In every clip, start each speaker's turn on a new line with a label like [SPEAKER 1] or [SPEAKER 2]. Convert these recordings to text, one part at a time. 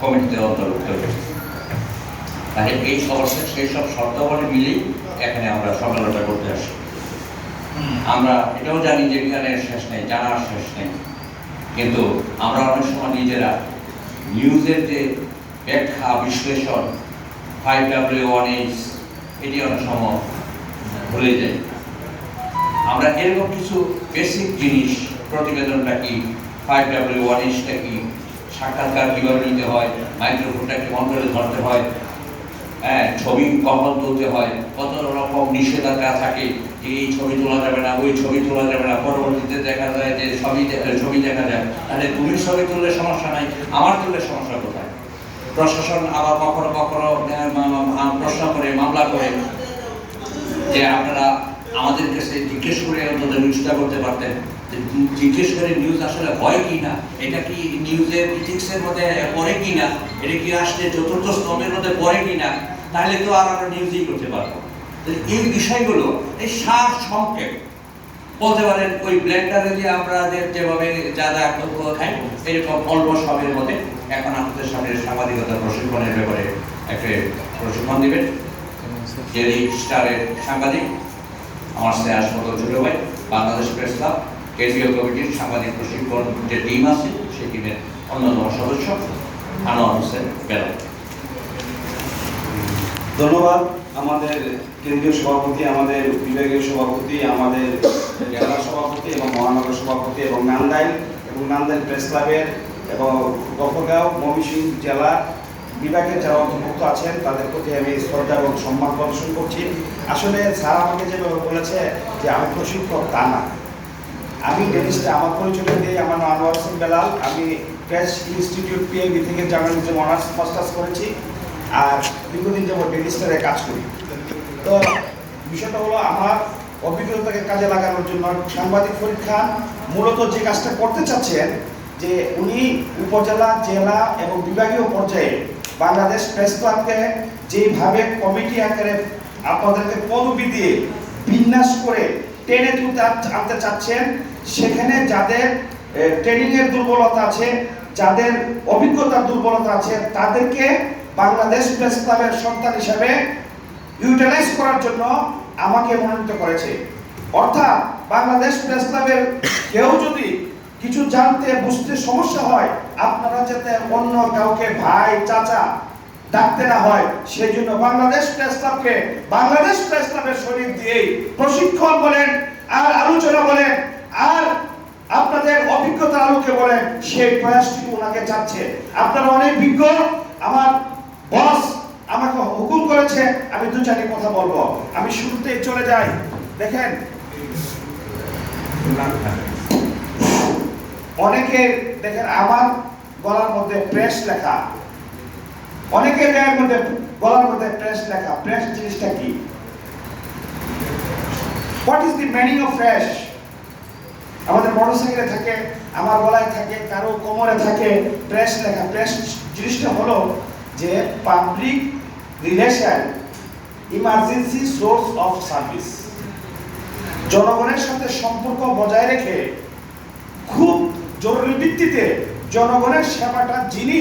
[SPEAKER 1] কমিটিতে অন্তর্ভুক্ত তাহলে এই সমস্যা সেই সব শর্তাবলী মিলেই এখানে আমরা সম্মেলনটা করতে আসি আমরা এটাও জানি যে জ্ঞানের শেষ নেই, জানার শেষ নেই। কিন্তু আমরা অনেক সময় নিজেরা নিউজের যে ব্যাখ্যা, বিশ্লেষণ ফাইভ ডাব্লিউ ওয়ান এইচ এটি অনেক সময় ভুলে যাই। আমরা এরকম কিছু বেসিক জিনিস, প্রতিবেদনটা কি ফাইভ ডাব্লিউ ওয়ান এইচটা কি সাক্ষাৎকার কীভাবে নিতে হয় মাইক্রোফোনটা কেমন করে ধরতে হয় হ্যাঁ ছবি কখন তুলতে হয়, কত রকম নিষেধাজ্ঞা থাকে, যে এই ছবি তোলা যাবে না, ওই ছবি তোলা যাবে না, পরবর্তীতে দেখা যায় যে ছবি ছবি দেখা যায়। তাহলে তুমি ছবি তুললে সমস্যা নাই, আমার তুললে সমস্যা কোথায়? প্রশাসন আবার কখনো কখনো প্রশ্ন করে, মামলা করে, যে আপনারা আমাদের কাছে জিজ্ঞেস করে অন্তত নিউজটা করতে পারতেন জিজ্ঞেস করে নিউজ আসলে হয় কি না এটা কি নিউজের ইথিক্সের মধ্যে পড়ে কি না এটা কি আসলে চতুর্থ স্তম্ভের মধ্যে পড়ে কি না তাহলে তো আর আমরা নিউজই করতে পারব এই বিষয়গুলো এই সার সংক্ষেপ বলতে পারেন ওই ব্লেন্ডারে যে আমরা যে যেভাবে যা যা খাই এরকম অল্প সময়ের মধ্যে এখন আমাদের সামনে সাংবাদিকতা প্রশিক্ষণের ব্যাপারে একটা প্রশিক্ষণ দিবেন। ডেলি স্টারের সাংবাদিক আমার স্নেহাস মতো ছোট ভাই বাংলাদেশ প্রেস ক্লাব কেন্দ্রীয় কমিটির সাংবাদিক প্রশিক্ষণ যে টিম আছে সেই টিমের অন্যতম সদস্য আনোয়ার হোসেন বেলা
[SPEAKER 2] ধন্যবাদ। আমাদের কেন্দ্রীয় সভাপতি, আমাদের বিভাগীয় সভাপতি, আমাদের জেলা সভাপতি এবং মহানগর সভাপতি এবং নান্দাইল এবং নান্দাইল প্রেস ক্লাবের এবং গফরগাঁও ময়মনসিংহ জেলা বিভাগের যারা অন্তর্ভুক্ত আছেন, তাদের প্রতি আমি শ্রদ্ধা এবং সম্মান প্রদর্শন করছি। আসলে স্যার আমাকে যেভাবে বলেছে যে আমি প্রশিক্ষক, তা না। আমি ডেনিস্টে আমার পরিচয় দিয়ে আমার নাম আনোয়ার হোসেন বেলাল। আমি প্রেস ইনস্টিটিউট পিএবি থেকে জার্নালিজম অনার্স মাস্টার্স করেছি আর দীর্ঘদিন যাবত ডেনিস্টারে কাজ করি। তো বিষয়টা হলো, আমার অভিজ্ঞতাকে কাজে লাগানোর জন্য সাংবাদিক পরীক্ষা মূলত যে কাজটা করতে চাচ্ছেন, যে উনি উপজেলা, জেলা এবং বিভাগীয় পর্যায়ে বাংলাদেশ প্রেস ক্লাবকে যেভাবে কমিটি আকারে আপনাদেরকে পদবি দিয়ে বিন্যাস করে টেনে তুলতে আন- আনতে চাচ্ছেন, সেখানে যাদের ট্রেনিং এর দুর্বলতা আছে, যাদের অভিজ্ঞতার দুর্বলতা আছে, তাদেরকে বাংলাদেশ প্রেস ক্লাবের সন্তান হিসাবে ইউটিলাইজ করার জন্য আমাকে মনোনীত করেছে। অর্থাৎ বাংলাদেশ প্রেস ক্লাবের কেউ যদি কিছু জানতে, বুঝতে সমস্যা হয়, আপনারা যাতে অন্য কাউকে ভাই, চাচা, ডাকতে না হয় সেই জন্য বাংলাদেশ প্রেস ক্লাবকে, বাংলাদেশ প্রেস ক্লাবের শরীর দিয়েই প্রশিক্ষণ বলেন, আর আলোচনা বলেন, আর আপনাদের অভিজ্ঞতার আলোকে বলেন, সেই প্রয়াসটুকু ওনাকে চাচ্ছে আপনারা অনেক বিজ্ঞ আমার বস আমাকে হুকুম করেছে, আমি দু চারটি কথা বলব। আমি শুরুতেই চলে যাই। দেখেন। অনেকে দেখেন আমার গলার মধ্যে প্রেস লেখা। অনেকের গায়ের মধ্যে গলার মধ্যে প্রেস লেখা। প্রেস জিনিসটা কি? What is the meaning of press আমাদের মোটরসাইকেলে থাকে, আমার গলায় থাকে, কারও কোমরে থাকে প্রেস লেখা। প্রেস জিনিসটা হলো যে public relation emergency source of service জনগণের সাথে সম্পর্ক বজায় রেখে খুব জরুরি ভিত্তিতে জনগণের সেবাটা যিনি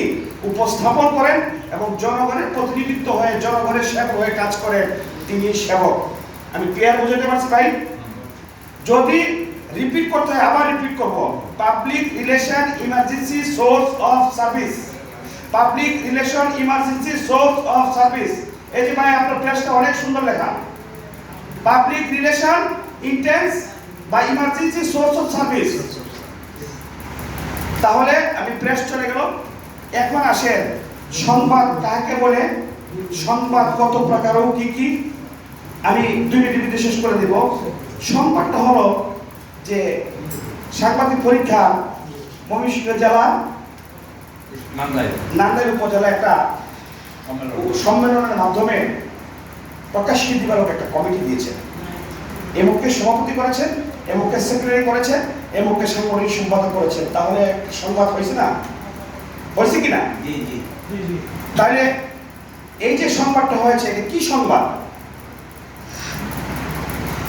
[SPEAKER 2] উপস্থাপন করেন এবং জনগণের প্রতিনিধিত্ব হয়ে জনগণের সেবক হয়ে কাজ করেন, তিনি সেবক। আমি ক্লিয়ার বুঝাতে পারছি ভাই? যদি রিপিট করতে হয়, আবার রিপিট করব। Public relation emergency source of service public relation emergency source of service এই যে ভাই, আপনার প্রেসটা অনেক সুন্দর লেখা। পাবলিক রিলেশন ইন্টেন্স বা ইমার্জেন্সি সোর্স অফ সার্ভিস তাহলে আমি প্রেস চলে গেল। এখন আসেন সংবাদ কাকে বলে? সংবাদ কত প্রকার ও কি কি? আমি দুই মিনিটে শেষ করে দিব। সংবাদটা হলো যে সাংবাদিক পরীক্ষা ময়মনসিংহ জেলা নান্দাইল। উপজেলা একটা সম্মেলনের মাধ্যমে প্রকাশিত দিবারক একটা কমিটি দিয়েছেন এমুককে সভাপতি করেছেন এমুককে সেক্রেটারি করেছেন এমুককে সাংগঠনিক সম্পাদক করেছেন। তাহলে সংবাদ হয়েছে না? হয়েছে কি না
[SPEAKER 1] জি। জি
[SPEAKER 2] তাহলে এই যে সংবাদটা হয়েছে এটা কি সংবাদ?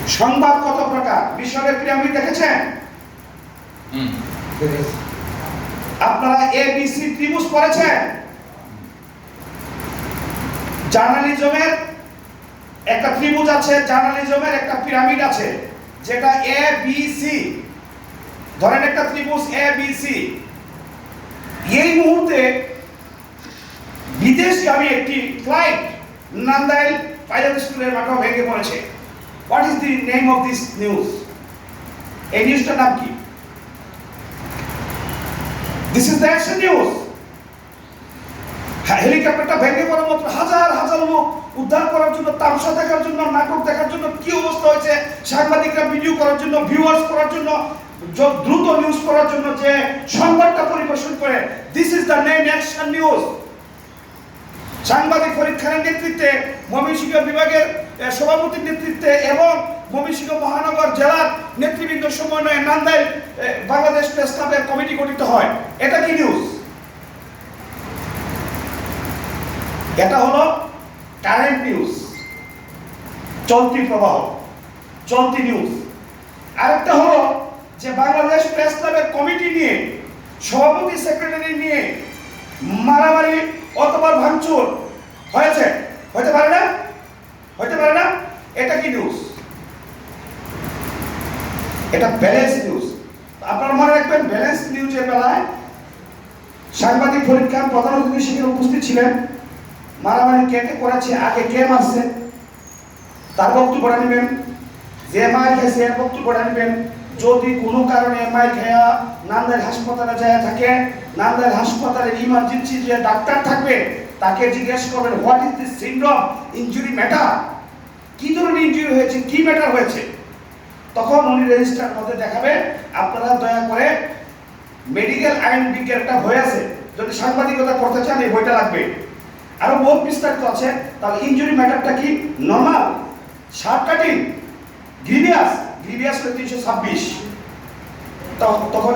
[SPEAKER 2] সংবাদ কত প্রকার? মিশরের পিরামিড দেখেছেন?
[SPEAKER 1] হুম।
[SPEAKER 2] আপনারা এ বি সি ত্রিভুজ পড়েছেন? জার্নালিজমের একটা ত্রিভুজ আছে, জার্নালিজমের একটা পিরামিড আছে, যেটা এ বি সি ধরেন একটা ত্রিভুজ এ বি সি এই মুহূর্তে বিদেশগামী একটি ফ্লাইট নান্দাইল পাইলট স্কুলের মাথাও ভেঙে পড়েছে। What is the name of this news এই নিউজটার নাম কি? দিস ইজ দ্য নিউজ হেলিকপ্টারটা ভেঙে পড়া মাত্র হাজার হাজার লোক উদ্ধার করার জন্য, তামসা দেখার জন্য নাটক দেখার জন্য কি অবস্থা হয়েছে, সাংবাদিকরা ভিডিও করার জন্য ভিউয়ার্স করার জন্য দ্রুত নিউজ করার জন্য যে সংবাদটা পরিবেশন করে this is the name action news সাংবাদিক খানের নেতৃত্বে ময়মনসিংহ বিভাগের সভাপতির নেতৃত্বে এবং ময়মনসিংহ মহানগর জেলার নেতৃবৃন্দ সমন্বয়ে নান্দাইল বাংলাদেশ প্রেস ক্লাবের কমিটি গঠিত হয়। এটা কি নিউজ এটা হলো কারেন্ট নিউজ চলতি প্রবাহ, চলতি নিউজ আরেকটা হলো যে বাংলাদেশ প্রেস ক্লাবের কমিটি নিয়ে, সভাপতি সেক্রেটারি নিয়ে মারামারি অথবা ভাঙচুর হয়েছে। হতে পারে না? হতে পারে না? এটা কি নিউজ এটা ব্যালেন্স নিউজ আপনারা মনে রাখবেন ব্যালেন্স নিউজের বেলায় সাংবাদিক ফরিদ খান প্রধান অতিথি সেখানে উপস্থিত ছিলেন মারামারি কে কে করেছে, আগে কে মারছে? তার বক্তব্য নেবেন যে মার খেয়েছে, এর বক্তব্যটা নেবেন যদি কোনো কারণে মার খেয়া নান্দাইল হাসপাতালে যায় থাকে নান্দাইল হাসপাতালে ইমার্জেন্সি যে ডাক্তার থাকবে, তাকে জিজ্ঞেস করবেন what is this syndrome injury matter কি ধরনের ইনজুরি হয়েছে? কি ম্যাটার হয়েছে? তখন উনি রেজিস্টার মধ্যে দেখাবে, আপনারা দয়া করে মেডিকেল আইন বিজ্ঞান একটা বই আছে। যদি সাংবাদিকতা করতে চান, এই বইটা লাগবে। আরও বহু বিস্তারিত আছে। তাহলে ইঞ্জুরি ম্যাটারটা কি? Normal sharp cutting grievous grievous হলো তিনশো ছাব্বিশ। তখন